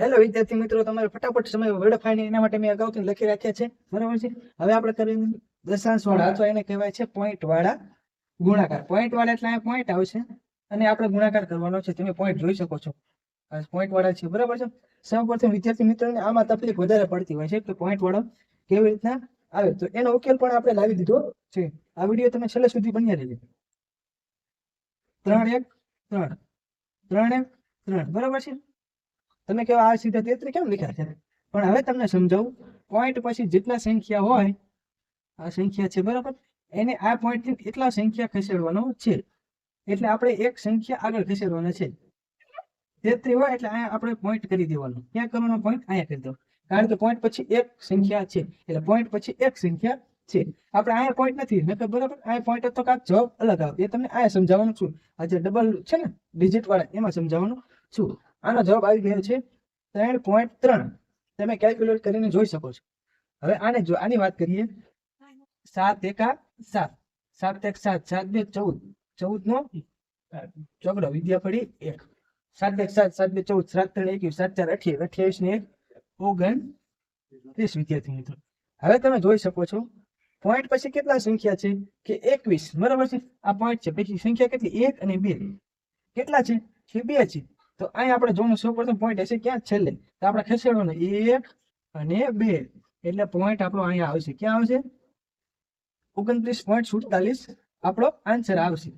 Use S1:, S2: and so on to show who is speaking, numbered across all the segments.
S1: Hello વિદ્યાર્થી મિત્રો, તમારે ફટાફટ સમય વેડફાઈને એના માટે મેં અગાઉથી લખી રાખ્યા છે. બરાબર છે? હવે આપણે કરીએ દશાંશ વાળા, અથવા એને કહેવાય છે પોઈન્ટ વાળા ગુણાકાર. પોઈન્ટ વાળા એટલે અહીંયા પોઈન્ટ આવશે અને આપણે ગુણાકાર કરવાનો છે. તમે પોઈન્ટ જોઈ શકો છો. પોઈન્ટ વાળા છે. બરાબર છે? સૌપ્રથમ વિદ્યાર્થી મિત્રોને આમાં તકલીફ વધારે પડતી હોય છે કે પોઈન્ટ વાળો કેવી રીતના આવે? તો એનો ઉકેલ પણ આપણે લાવી દીધો છે. આ વીડિયો તમે છેલ્લે સુધી બન્યા રહેજો. ત્રણ એક, ત્રણ. ત્રણ એક, ત્રણ. બરાબર છે? તમે કહો આ સીધા તેત્રી કેમ લખ્યા છે? પણ હવે તમને સમજાવું પોઈન્ટ પછી જેટલા સંખ્યા હોય, આ સંખ્યા છે બરાબર? એને આ પોઈન્ટથી એટલા સંખ્યા ખસેડવાનો છે. એટલે આપણે એક સંખ્યા આગળ ખસેડવાના છે. તેત્રી હોય એટલે અહીંયા આપણે પોઈન્ટ કરી દેવાનું. ક્યાં કરવાનો પોઈન્ટ અહીંયા કરી દો કારણ કે પોઈન્ટ પછી એક સંખ્યા છે. એટલે પોઈન્ટ પછી એક સંખ્યા છે. આપણે અહીંયા પોઈન્ટ નથી. નકર બરાબર, અહીંયા પોઈન્ટ તો કાંક જવાબ અલગ આવે. એ તમને અહીંયા સમજાવવાનું છું. આ જે ડબલ છે ને ડિજિટ વાળા, એમાં સમજાવવાનું છું. આનો જવાબ આવી ગયો છે ત્રણ પોઈન્ટ ત્રણ. તમે કેલ્ક્યુલેટ કરીને જોઈ શકો છો. હવે આને જો, આની વાત કરીએ. સાત એકા સાત. સાત એક સાત સાત બે ચૌદ. ચૌદ નો ચોગડો વિદ્યા પડી એક. સાત એક સાત સાત બે ચૌદ, સાત ત્રણ એકવીસ સાત ચાર અઠ્યાવીસ અઠ્યાવીસ ને એક, ઓગણ ત્રીસ વિદ્યાર્થી મિત્રો. હવે તમે જોઈ શકો છો પોઈન્ટ પછી કેટલા સંખ્યા છે? કે એકવીસ. બરાબર છે? આ પોઈન્ટ છે. પછી સંખ્યા કેટલી? એક અને બે. કેટલા છે? કે બે છે? તો અહીં આપણે જોવાનું સૌ પ્રથમ પોઈન્ટ હશે ક્યાં છેલ્લે. તો આપણે ખસેડવાનો એક અને બે. એટલે પોઈન્ટ આપણો અહીંયા આવશે. ક્યાં આવશે? ઓગણત્રીસ પોઈન્ટ સુડતાલીસ આપણો આન્સર આવશે.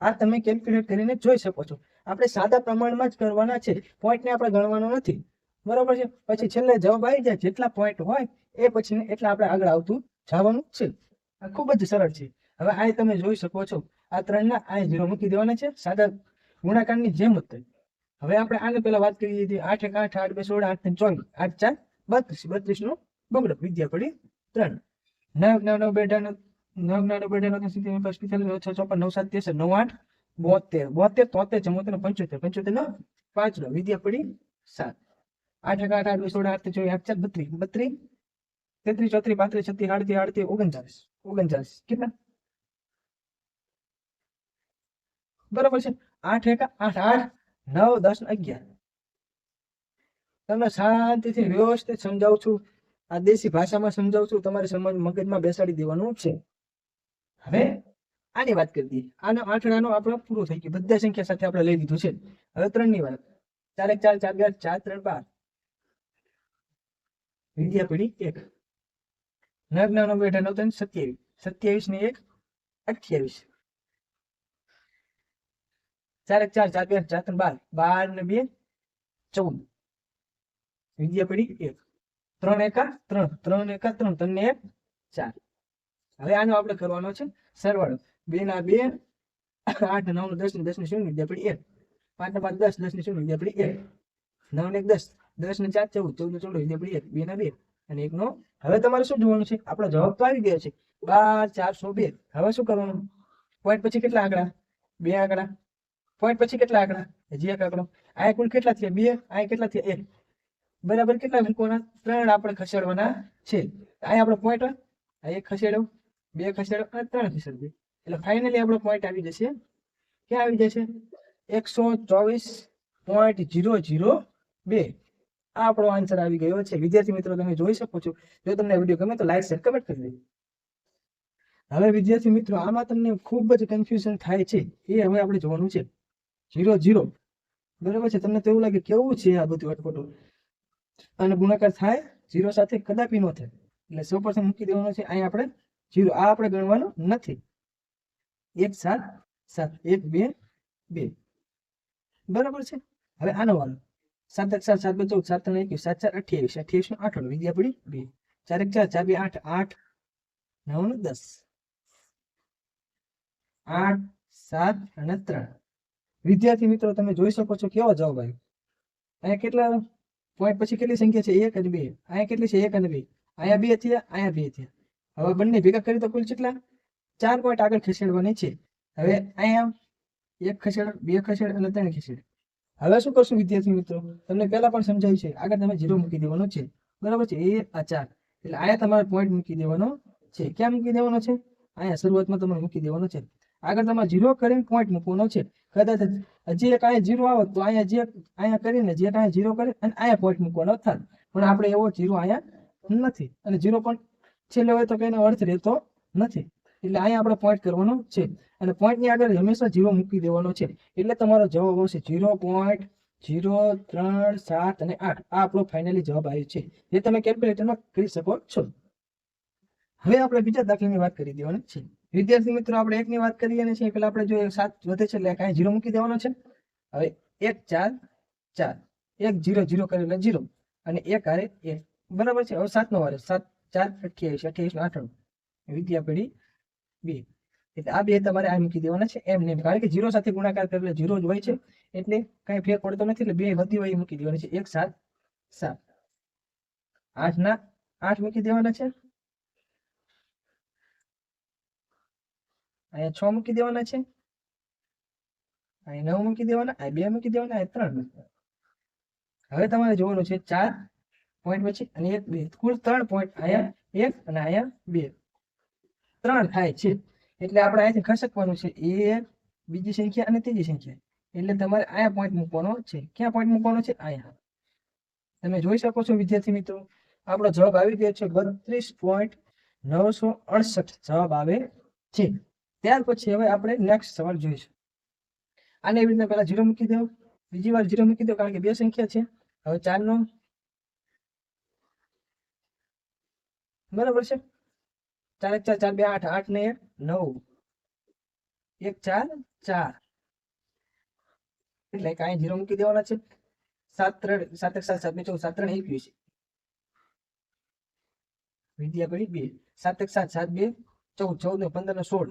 S1: આ તમે કેલ્ક્યુલેટ કરીને જોઈ શકો છો. આપણે સાદા પ્રમાણમાં જ કરવાના છે. પોઈન્ટને આપણે ગણવાનો નથી. બરોબર છે? પછી છેલ્લે જવાબ આવી જાય. જેટલા પોઈન્ટ હોય એ પછી એટલા આપણે આગળ આવતું જવાનું છે. આ ખૂબ જ સરળ છે. હવે આ તમે જોઈ શકો છો. આ ત્રણના આ ઝીરો મૂકી દેવાના છે. સાદા ગુણાકારની જેમ જ હવે આપણે આને પહેલા વાત કરી હતી આઠ એક આઠ આઠ બે સોળ, આઠ ત્રણ ચોવીસ. આઠ ચાર, બત્રીસ. બત્રીસ નો બગડો. વિદ્યા પડી ત્રણ. નવ નવ નવ, બેઠા નવ. નવ નવ બેઠા સિત્તેર છ ચોપન નવ સાત ત્રેસઠ નવ, આઠ, બોતેર. બોતેર, તોતેર, ચમોતેર પંચોતેર. પંચોતેર નો વિદ્યા પડી સાત. આઠ એક આઠ આઠ બે સોળ, આઠ ચોવીસ, આઠ ચાર, બત્રીસ. બત્રીસ. તેત્રીસ, ચોત્રીસ, પાંત્રીસ, છત્રીસ, આડત્રીસ આડત્રીસ, ઓગણચાલીસ. ઓગણચાલીસ. કેટલા? બરાબર છે. આઠ એક આઠ આઠ નવ દસ અગિયાર. તમને શાંતિથી વ્યવસ્થિત સમજાવું છું. આ દેશી ભાષામાં સમજાવું છું. તમારે સમજ મગજમાં બેસાડી દેવાનું છે. હવે આની વાત કરી દઈએ. આનો આઠડાનો આપણો પૂરો થઈ ગયો. બધા સંખ્યા સાથે આપણે લઈ લીધું છે. હવે ત્રણની વાત. ચાર ચાર ચાર બે ચાર ત્રણ બાર. વિદ્યા પડી એક. નવ નવ બેઠા નવ ત્રણ સત્યાવીસ. સત્યાવીસ ને એક અઠ્યાવીસ. ચાર ચાર ચાર બે, ચાર ત્રણ, બાર. બાર ને બે, ચૌદ. વિદ્યા પડી એક. ત્રણ એકા, ત્રણ. ત્રણ એકા, ત્રણ. ત્રણ ને એક, ચાર. હવે આનો આપણે કરવાનો છે સરવાળો. બે ના બે, આઠ નવ દસ ને દસ ને શૂન્ય વિદ્યા પડી એક. પાંચ ને પાંચ, દસ દસ ને શૂન્ય વિદ્યા પડી એક. નવ ને એક, દસ. દસ ને ચાર, ચૌદ. ચૌદ ને ચૌદ વિદ્યા પડી એક. બે ના બે. અને એક નો હવે તમારે શું જોવાનું છે? આપણો જવાબ તો આવી ગયો છે. બાર ચારસો બે. હવે શું કરવાનું? પોઈન્ટ પછી કેટલા આંકડા? બે આંકડા. પોઈન્ટ પછી કેટલા આંકડા? હજી એક આંકડો. આ કુલ કેટલા થયા? બે. આ કેટલા થયા? એક. બરાબર કેટલા મૂકવાના ત્રણ આપણે ખસેડવાના છે. અહીંયા આપણો પોઈન્ટ આ એક ખસેડો, બે ખસેડો અને ત્રણ ખસેડો. એટલે ફાઇનલી આપણો પોઈન્ટ આવી જશે. ક્યાં આવી જશે? એકસો ચોવીસ પોઈન્ટ જીરો જીરો બે. આ આપણો આન્સર આવી ગયો છે. વિદ્યાર્થી મિત્રો, તમે જોઈ શકો છો. જો તમને વીડિયો ગમે તો લાઈક શેર કમેન્ટ કરી દેજો હવે વિદ્યાર્થી મિત્રો, આમાં તમને ખૂબ જ કન્ફ્યુઝન થાય છે. એ હવે આપણે જોવાનું છે. Zero zero. બરાબર છે? તમને તો એવું લાગે કેવું છે આ બધું અટપટું? અને ગુણાકાર થાય જીરો સાથે કદાપી ન થાય. એટલે સૌ પ્રથમ મૂકી દેવાનો છે, અહીં આપણે જીરો. આ આપણે ગણવાનું નથી. એક સાત સાત. એક, બે બે. બરાબર છે? હવે આનો વાળો સાત એક સાત સાત બે ચૌદ, સાત ત્રણ એકવીસ, સાત ચાર અઠ્યાવીસ અઠ્યાવીસ નો આઠ વિદ્યા પડી બે. ચાર એક ચાર ચાર બે આઠ આઠ નવ ને દસ. આઠ, સાત અને ત્રણ. વિદ્યાર્થી મિત્રો, તમે જોઈ શકો છો કેવો જવાબ આવ્યો. અહીંયા કેટલા પોઈન્ટ પછી કેટલી સંખ્યા છે? એક અને બે. અહીંયા કેટલી છે? એક અને બે. અહીંયા બે થયા, અહીંયા બે થયા. હવે બંને ભેગા કરી તો કુલ કેટલા? ચાર પોઈન્ટ આગળ ખસેડવાની છે. હવે અહીંયા એક ખસેડ, બે ખસેડ અને ત્રણ ખસેડ. હવે શું કરશું વિદ્યાર્થી મિત્રો? તમને પહેલા પણ સમજાવ્યું છે. આગળ તમે ઝીરો મૂકી દેવાનો છે. બરાબર છે? એ આ ચાર. એટલે અહીંયા તમારે પોઈન્ટ મૂકી દેવાનો છે. ક્યાં મૂકી દેવાનો છે? અહીંયા શરૂઆતમાં તમારે મૂકી દેવાનો છે. આગળ તમારે ઝીરો કરીને પોઈન્ટ મૂકવાનો છે. કદાચ જે એક અહીંયા જીરો આવે તો અહીંયા જે અહીંયા કરીને જે અહીંયા જીરો કરે અને અહીંયા પોઈન્ટ મૂકવાનો થાય. પણ આપણે એવો જીરો અહીંયા નથી. અને જીરો પણ છેલ્લે હોય તો કઈ અર્થ રહેતો નથી. એટલે અહીંયા આપણે પોઈન્ટ કરવાનો છે. અને પોઈન્ટની આગળ હંમેશા જીરો મૂકી દેવાનો છે. એટલે તમારો જવાબ આવશે જીરો પોઈન્ટ જીરો ત્રણ સાત અને આઠ. આ આપણો ફાઇનલી જવાબ આવ્યો છે. જે તમે કેલ્ક્યુલેટરમાં કરી શકો છો. હવે આપણે બીજા દાખલાની વાત કરી દેવાની છે. વિદ્યાર્થી મિત્રો, આપણે એકની વાત કરીએ ને છે, પેલા આપણે જો સાત વધે છે એટલે કાંઈ જીરો મૂકી દેવાનો છે. હવે એક ચાર ચાર. એક જીરો જીરો કરે એટલે જીરો અને એક હારે એક બરાબર છે? હવે સાતનો વારે સાત, ચાર, અઠ્યાવીસ. અઠ્યાવીસ આઠણું. વિદ્યા પેઢી બે. એટલે આ બે તમારે આ મૂકી દેવાના છે. એમ નહીં કારણ કે જીરો સાથે ગુણાકાર કરે એટલે જીરો જ હોય છે. એટલે કાંઈ ફેર પડતો નથી એટલે બે વધી હોય એ મૂકી દેવાની છે. એક, સાત સાત. આઠ ના આઠ મૂકી દેવાના છે. અહીંયા છ મૂકી દેવાના છે. અહીં નવ મૂકી દેવાના, આ બે મૂકી દેવાના, આ ત્રણ હવે તમારે જોવાનું છે ચાર પોઈન્ટ પછી અને એક બે. કુલ ત્રણ પોઈન્ટ અહીંયા એક અને અહીંયા બે. ત્રણ થાય છે. એટલે આપણે અહીંયાથી ખસકવાનું છે એક, બીજી સંખ્યા અને ત્રીજી સંખ્યા. એટલે તમારે અહીંયા પોઈન્ટ મૂકવાનો છે. ક્યાં પોઈન્ટ મૂકવાનો છે? અહીંયા. તમે જોઈ શકો છો, વિદ્યાર્થી મિત્રો, આપણો જવાબ આવી ગયો છે બત્રીસ પોઈન્ટ નવસો અડસઠ. જવાબ આવે છે. ત્યાર પછી હવે આપણે નેક્સ્ટ સવાલ જોઈશું આને એવી રીતના પહેલા જીરો મૂકી દો બીજી વાર જીરો મૂકી દો કારણ કે બે સંખ્યા છે. હવે ચાર નો. બરાબર છે? ચાર એક ચાર ચાર બે આઠ આઠ ને નવ. એક ચાર ચાર. એટલે કાંઈ જીરો મૂકી દેવાના છે. સાત ત્રણ, સાત એક, સાત સાત બે, ચૌદ, સાત ત્રણ એકવીસ વિદ્યા બે? સાત એક, સાત સાત બે, ચૌદ ચૌદ ને પંદર ને સોળ.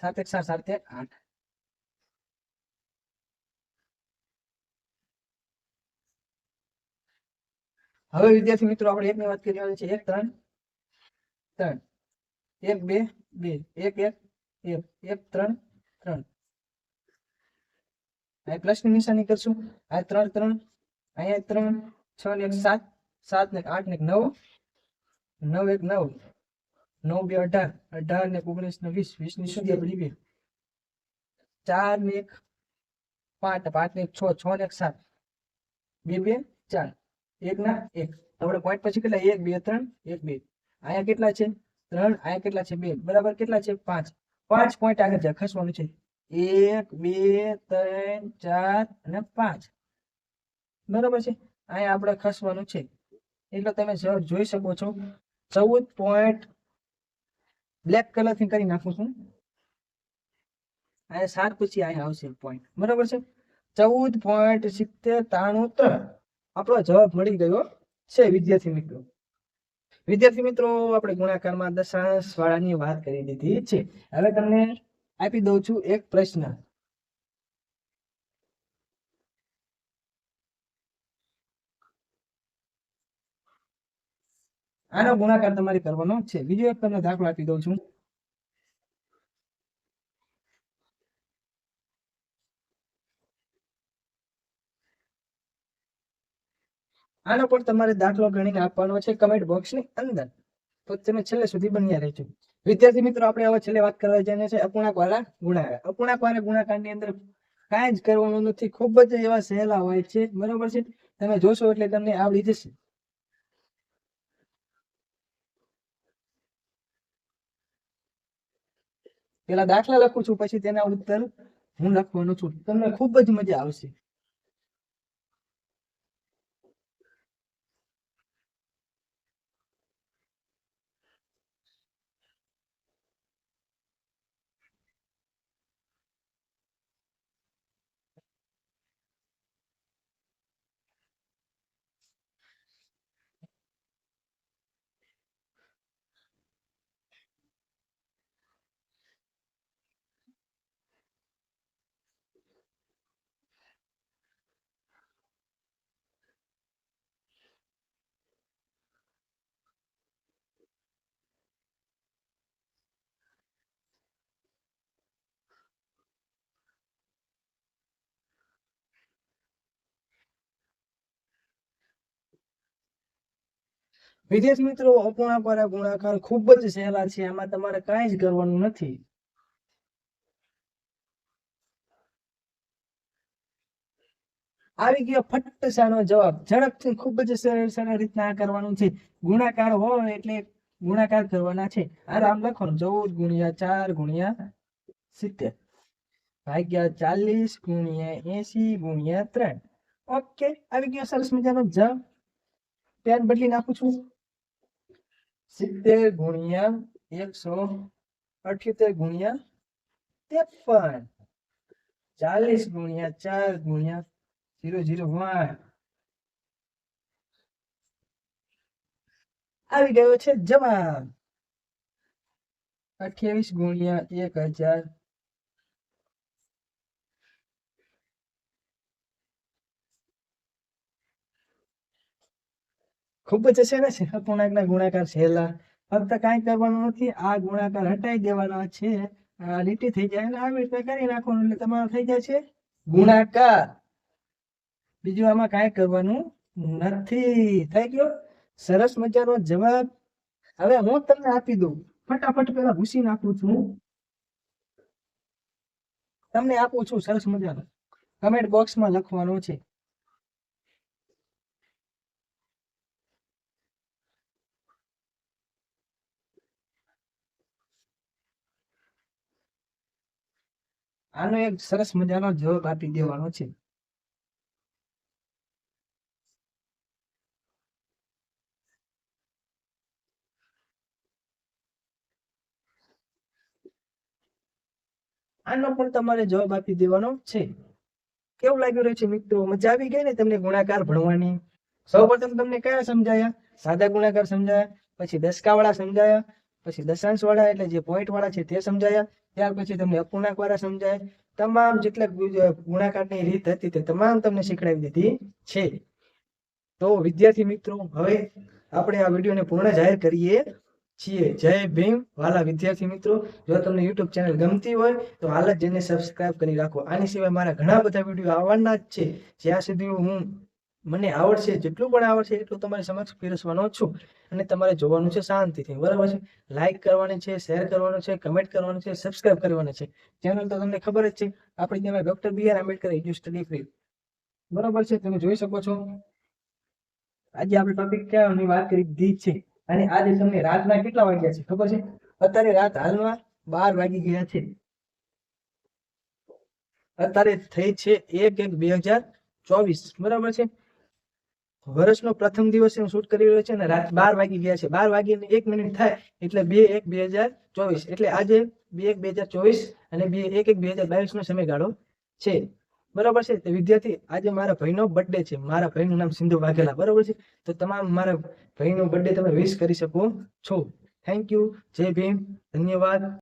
S1: સાત એક સાત સાત આઠ. હવે વિદ્યાર્થી મિત્રો આપણે એકની વાત કરવાની છે. એક, ત્રણ ત્રણ. એક, બે બે. એક એક એક. એક, ત્રણ ત્રણ. અહીં પ્લસની નિશાની કરશું. આ ત્રણ ત્રણ. અહીંયા ત્રણ, છ ને એક સાત. સાત ને આઠ ને નવ. નવ એક નવ. નવ બે અઢાર અઢાર ને ઓગણીસ ને વીસ વીસની શું બે ચાર ને એક, પાંચ પાંચ ને એક છ છ ને એક સાત. બે બે, ચાર. એક ના એક. આપણે પોઈન્ટ પછી કેટલા? એક, બે, ત્રણ, એક, બે. અહીંયા કેટલા છે? ત્રણ. અહીંયા કેટલા છે? બે. બરાબર કેટલા છે? પાંચ. પાંચ પોઈન્ટ આગળ જાય. ખસવાનું છે. એક, બે, ત્રણ, ચાર અને પાંચ. બરાબર છે? અહીંયા આપણે ખસવાનું છે. એટલે તમે જોઈ શકો છો. ચૌદ પોઈન્ટ બ્લેક કલરથી કરી નાખું છું. અહીંયા સાત પછી અહીંયા આવશે પોઈન્ટ બરાબર છે? ચૌદ પોઈન્ટ સિત્તેર ત્રાણું ત્રણ આપણો જવાબ મળી ગયો છે, વિદ્યાર્થી મિત્રો. વિદ્યાર્થી મિત્રો, આપણે ગુણાકારમાં દશાંશ વાળાની વાત કરી દીધી છે. હવે તમને આપી દઉં છું એક પ્રશ્ન. આનો ગુણાકાર તમારે કરવાનો છે. બીજો એક તમને દાખલો આપી દઉં છું. આનો પણ તમારે દાખલો ગણીને આપવાનો છે કમેન્ટ બોક્સની અંદર. તો તમે છેલ્લે સુધી બન્યા રહેજો. વિદ્યાર્થી મિત્રો, આપણે હવે છેલ્લે વાત કરવા જઈને છે અપૂર્ણાંક વાળા ગુણાકાર. અપૂર્ણાંક વાળા ગુણાકારની અંદર કાંઈ જ કરવાનું નથી. ખૂબ જ એવા સહેલા હોય છે. બરોબર છે? તમે જોશો એટલે તમને આવડી જશે. પેલા દાખલા લખું છું, પછી તેના ઉત્તર હું લખવાનો છું. તમને ખૂબ જ મજા આવશે. વિદેશ મિત્રો અપૂર્ણા ગુણાકાર ખૂબ જ સહેલા છે. એમાં તમારે કાંઈ જ કરવાનું નથી. આવી ગયો ફટ સાનો જવાબ. ઝડપથી ખૂબ જ સરળ સરળ રીતના કરવાનું છે. ગુણાકાર હોય એટલે ગુણાકાર કરવાના છે. આરામ લખો ચૌદ ગુણ્યા ચાર ગુણ્યા સિત્તેર. ભાગ્યા ચાલીસ ગુણ્યા એસી ગુણ્યા ત્રણ. ઓકે, આવી ગયો સરસ મજાનો જવાબ. પેન બદલી નાખું છું. સિત્તેર ગુણ્યા એકસો અઠ્યોતેર ગુણ્યા ત્રેપન ચાલીસ ગુણ્યા ચાર ગુણ્યા ઝીરો ઝીરો વન આવી ગયો છે જવાબ અઠ્યાવીસ ગુણ્યા એક હજાર ખૂબ જ હશે ને અપૂર્ણાંકના ગુણાકાર છેલ્લા. ફક્ત કાંઈ કરવાનું નથી, આ ગુણાકાર હટાઈ દેવાના છે. આ લીટી થઈ જાય આવી રીતે કરી નાખવાનું એટલે તમારો થઈ જાય છે ગુણાકાર. બીજું આમાં કાંઈ કરવાનું નથી. થઈ ગયો? સરસ મજાનો જવાબ. હવે હું તમને આપી દઉં. ફટાફટ પેલા ભૂસી નાખું છું. તમને આપું છું સરસ મજાનો. કમેન્ટ બોક્સમાં લખવાનો છે. આનો એક સરસ મજાનો જવાબ આપી દેવાનો છે. આનો પણ તમારે જવાબ આપી દેવાનો છે. કેવું લાગી રહ્યું છે મિત્રો? મજા આવી ગઈ ને તમને ગુણાકાર ભણવાની? સૌપ્રથમ તમને કયા સમજાયા? સાદા ગુણાકાર સમજાયા, પછી દસકા વાળા સમજાયા, પછી દશાંશ વાળા એટલે જે પોઈન્ટ વાળા છે તે સમજાયા ત્યાર પછી તમને અપૂર્ણાંક વાળા સમજાય. તમામ જેટલા ગુણાકારની રીત હતી તે તમામ તમને શીખડાવી દીધી છે. તો વિદ્યાર્થી મિત્રો, હવે આપણે આ વિડીયોને પૂર્ણ જાહેર કરીએ છીએ. જય ભીમ, વાલા વિદ્યાર્થી મિત્રો. જો તમને યુટ્યુબ ચેનલ ગમતી હોય, તો હાલ જ જેને સબસ્ક્રાઇબ કરી રાખો. આની સિવાય મારા ઘણા બધા વીડિયો આવવાના જ છે. જ્યાં સુધી હું, મને આવડશે, જેટલું પણ આવડશે, એટલું તમારી સમક્ષ પીરસવાનો છું. અને તમારે જોવાનું છે શાંતિથી, બરાબર છે? લાઇક કરવાની છે શેર કરવાનું છે કમેન્ટ કરવાનું છે સબસ્ક્રાઇબ કરવાની છે. ચેનલ તો તમને ખબર જ છે, આપણી ત્યાં doctor B R Ambedkar study free બરાબર છે? તમે જોઈ શકો છો. આજે આપણે ટોપિક ક્યાં વાત કરી દીધી છે. અને આજે તમને રાતના કેટલા વાગ્યા છે, ખબર છે? અત્યારે રાત હાલમાં બાર વાગી ગયા છે. અત્યારે થઈ છે એક એક બે હજાર ચોવીસ, બરાબર છે? વર્ષનો પ્રથમ દિવસ હું શૂટ કરી રહ્યો છે અને રાત બાર વાગી ગયા છે. બાર વાગીને એક મિનિટ થાય એટલે બે એક બે હજાર ચોવીસ. એટલે આજે બે એક બે હજાર ચોવીસ અને બે એક એક બે હજાર બાવીસ નો સમયગાળો છે. બરાબર છે? વિદ્યાર્થી, આજે મારા ભાઈનો બર્થડે છે. મારા ભાઈનું નામ સિંધુ વાઘેલા. બરાબર છે? તો તમામ મારા ભાઈનો બર્થડે તમે વિશ કરી શકો છો. થેન્ક યુ જય ભીમ. ધન્યવાદ.